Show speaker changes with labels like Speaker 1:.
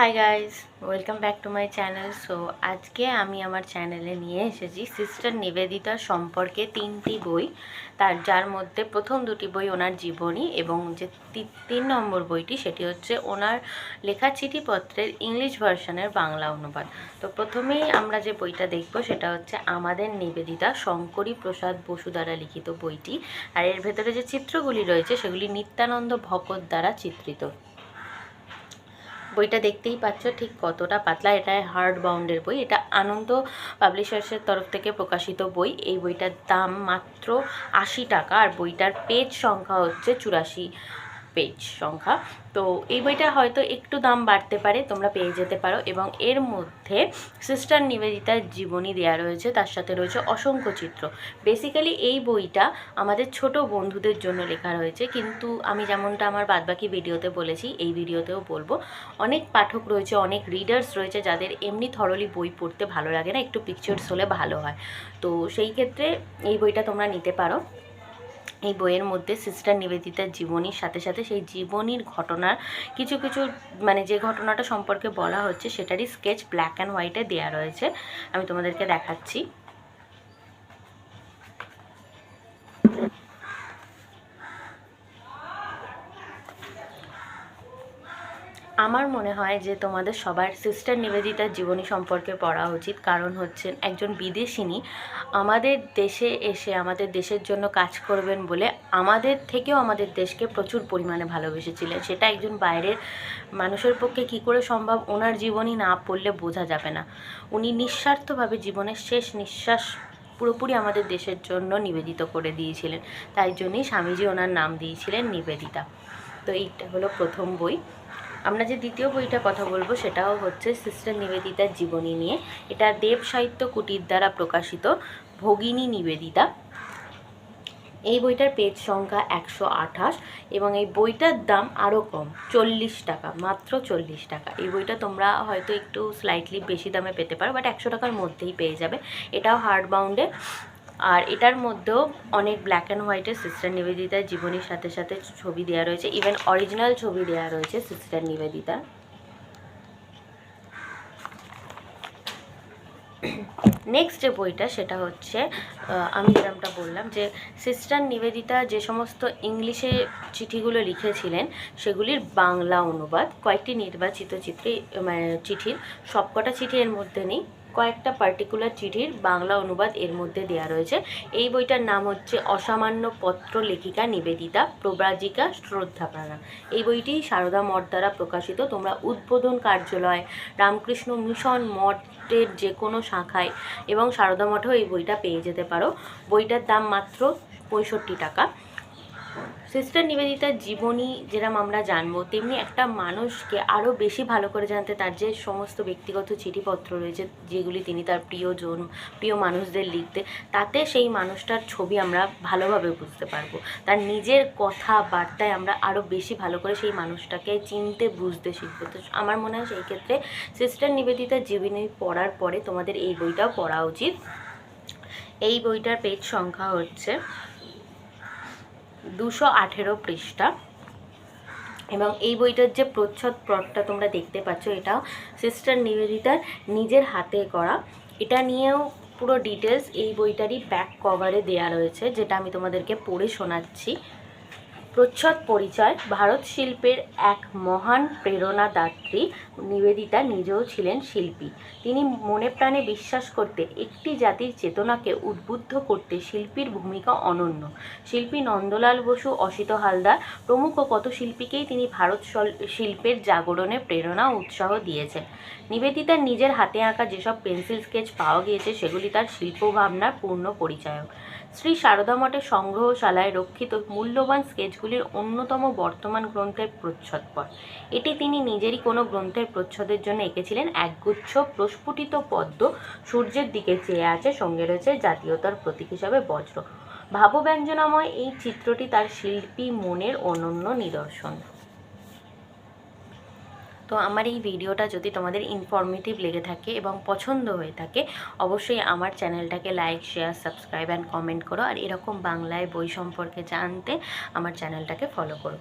Speaker 1: Hi guys welcome back to my channel so আজকে আমি আমার চ্যানেলে নিয়ে এসেছি সিস্টার নিবেদিতা সম্পর্কে তিনটি বই। তার, যার মধ্যে প্রথম দুটি বই ওনার জীবনী এবং যে তিন নম্বর বইটি সেটি হচ্ছে ওনার লেখা চিঠিপত্রের ইংলিশ ভার্সনের বাংলা অনুবাদ। তো প্রথমেই আমরা যে বইটা দেখব সেটা হচ্ছে আমাদের নিবেদিতা শঙ্করী প্রসাদ বসু দ্বারা লিখিত বইটি। আর এর ভেতরে যে চিত্রগুলি রয়েছে সেগুলি নিত্যানন্দ ভকত দ্বারা চিত্রিত। বইটা দেখতেই পাচ্ছ ঠিক কতটা পাতলা। এটা হার্ড বাউন্ডের বই। এটা আনন্দ পাবলিশার্সের তরফ থেকে প্রকাশিত বই। এই বইটার দাম মাত্র আশি টাকা। আর বইটার পেজ সংখ্যা হচ্ছে চুরাশি। পেজ সংখ্যা। তো এই বইটা হয়তো একটু দাম বাড়তে পারে, তোমরা পেয়ে যেতে পারো এবং এর মধ্যে সিস্টার নিবেদিতার জীবনী দেওয়া রয়েছে, তার সাথে রয়েছে অসংখ্য চিত্র। বেসিক্যালি এই বইটা আমাদের ছোট বন্ধুদের জন্য লেখা রয়েছে, কিন্তু আমি যেমনটা আমার বাদবাকি ভিডিওতে বলেছি, এই ভিডিওতেও বলব। অনেক পাঠক রয়েছে, অনেক রিডার্স রয়েছে যাদের এমনি থরলি বই পড়তে ভালো লাগে না, একটু পিকচার্স হলে ভালো হয়। তো সেই ক্ষেত্রে এই বইটা তোমরা নিতে পারো। এই বইয়ের মধ্যে সিস্টার নিবেদিতার জীবনীর সাথে সাথে সেই জীবনীর ঘটনার কিছু কিছু মানে যে ঘটনাটা সম্পর্কে বলা হচ্ছে, সেটারই স্কেচ ব্ল্যাক অ্যান্ড হোয়াইটে দেওয়া রয়েছে। আমি তোমাদেরকে দেখাচ্ছি। আমার মনে হয় যে তোমাদের সবার সিস্টার নিবেদিতার জীবনী সম্পর্কে পড়া উচিত। কারণ হচ্ছেন একজন বিদেশিনী। আমাদের দেশে এসে আমাদের দেশের জন্য কাজ করবেন বলে আমাদের থেকেও আমাদের দেশকে প্রচুর পরিমাণে ভালোবেসেছিলেন। সেটা একজন বাইরের মানুষের পক্ষে কি করে সম্ভব ওনার জীবনী না পড়লে বোঝা যাবে না। উনি নিঃস্বার্থভাবে জীবনের শেষ নিঃশ্বাস পুরোপুরি আমাদের দেশের জন্য নিবেদিত করে দিয়েছিলেন। তাই জন্যই স্বামীজি ওনার নাম দিয়েছিলেন নিবেদিতা। তো এইটা হলো প্রথম বই। আমরা যে দ্বিতীয় বইটা কথা বলব, সেটাও হচ্ছে সিস্টার নিবেদিতার জীবনী নিয়ে। এটা দেব সাহিত্য কুটির দ্বারা প্রকাশিত ভগিনী নিবেদিতা। এই বইটার পেজ সংখ্যা একশো আঠাশ এবং এই বইটার দাম আরও কম, চল্লিশ টাকা, মাত্র চল্লিশ টাকা। এই বইটা তোমরা হয়তো একটু স্লাইটলি বেশি দামে পেতে পারো বাট একশো টাকার মধ্যেই পেয়ে যাবে। এটাও হার্ড বাউন্ডে আর এটার মধ্যেও অনেক ব্ল্যাক অ্যান্ড হোয়াইটের সিস্টার নিবেদিতার জীবনীর সাথে সাথে ছবি দেওয়া রয়েছে ইভেন অরিজিনাল ছবি দেওয়া রয়েছে সিস্টার নিবেদিতা। নেক্সট যে বইটা সেটা হচ্ছে আমি যেরকমটা বললাম যে সিস্টার নিবেদিতা যে সমস্ত ইংলিশে চিঠিগুলো লিখেছিলেন, সেগুলির বাংলা অনুবাদ, কয়েকটি নির্বাচিত চিত্রে মানে চিঠির সবকটা চিঠি এর মধ্যে নেই। কয়েকটা পার্টিকুলার চিঠির বাংলা অনুবাদ এর মধ্যে দেওয়া রয়েছে। এই বইটার নাম হচ্ছে অসামান্য পত্র লেখিকা নিবেদিতা প্রব্রাজিকা শ্রদ্ধাপ্রাণা। এই বইটি সারদা মঠ দ্বারা প্রকাশিত। তোমরা উদ্বোধন কার্যালয়, রামকৃষ্ণ মিশন মঠের যে কোনো শাখায় এবং সারদা মঠেও এই বইটা পেয়ে যেতে পারো। বইটার দাম মাত্র পঁয়ষট্টি টাকা। সিস্টার নিবেদিতার জীবনী যেরকম আমরা জানব, তেমনি একটা মানুষকে আরও বেশি ভালো করে জানতে তার যে সমস্ত ব্যক্তিগত চিঠিপত্র রয়েছে, যেগুলি তিনি তার প্রিয়জন, প্রিয় মানুষদের লিখতে, তাতে সেই মানুষটার ছবি আমরা ভালোভাবে বুঝতে পারব। তার নিজের কথা বার্তায় আমরা আরও বেশি ভালো করে সেই মানুষটাকে চিনতে, বুঝতে শিখব। তো আমার মনে হয় সেই ক্ষেত্রে সিস্টার নিবেদিতার জীবনী পড়ার পরে তোমাদের এই বইটাও পড়া উচিত। এই বইটার পেজ সংখ্যা হচ্ছে দুশো আঠেরো পৃষ্ঠা। এবং এই বইটার যে প্রচ্ছদ প্লটটা তোমরা দেখতে পাচ্ছ এটাও সিস্টার নিবেদিতার নিজের হাতে করা। এটা নিয়েও পুরো ডিটেলস এই বইটারই ব্যাক কভারে দেয়া রয়েছে, যেটা আমি তোমাদেরকে পড়ে শোনাচ্ছি। প্রচ্ছদ পরিচয়, ভারত শিল্পের এক মহান প্রেরণাদাত্রী নিবেদিতা নিজেও ছিলেন শিল্পী। তিনি মনে প্রাণে বিশ্বাস করতে একটি জাতির চেতনাকে উদ্বুদ্ধ করতে শিল্পীর ভূমিকা অনন্য। শিল্পী নন্দলাল বসু, অসিত হালদার প্রমুখ কত শিল্পীকেই তিনি ভারত শিল্পের জাগরণে প্রেরণা উৎসাহ দিয়েছেন। নিবেদিতার নিজের হাতে আঁকা যেসব পেন্সিল স্কেচ পাওয়া গিয়েছে, সেগুলি তার শিল্পভাবনার পূর্ণ পরিচায়ক। শ্রী সারদা মঠের সংগ্রহশালায় রক্ষিত মূল্যবান স্কেচগুলির অন্যতম বর্তমান গ্রন্থের প্রচ্ছদ প্রচ্ছদপট এটি তিনি নিজেরই কোনো গ্রন্থের প্রচ্ছদের জন্য এঁকেছিলেন। একগুচ্ছ, প্রস্ফুটিত পদ্ম সূর্যের দিকে চেয়ে আছে, সঙ্গে রয়েছে জাতীয়তার প্রতীক হিসাবে বজ্র। ভাবব্যঞ্জনাময় এই চিত্রটি তার শিল্পী মনের অনন্য নিদর্শন। তো আমার এই ভিডিওটা যদি তোমাদের ইনফরমেটিভ লেগে থাকে এবং পছন্দ হয়ে থাকে, অবশ্যই আমার চ্যানেলটাকে like share subscribe and comment করো। আর এরকম বাংলায় বই সম্পর্কে জানতে আমার চ্যানেলটাকে ফলো করো।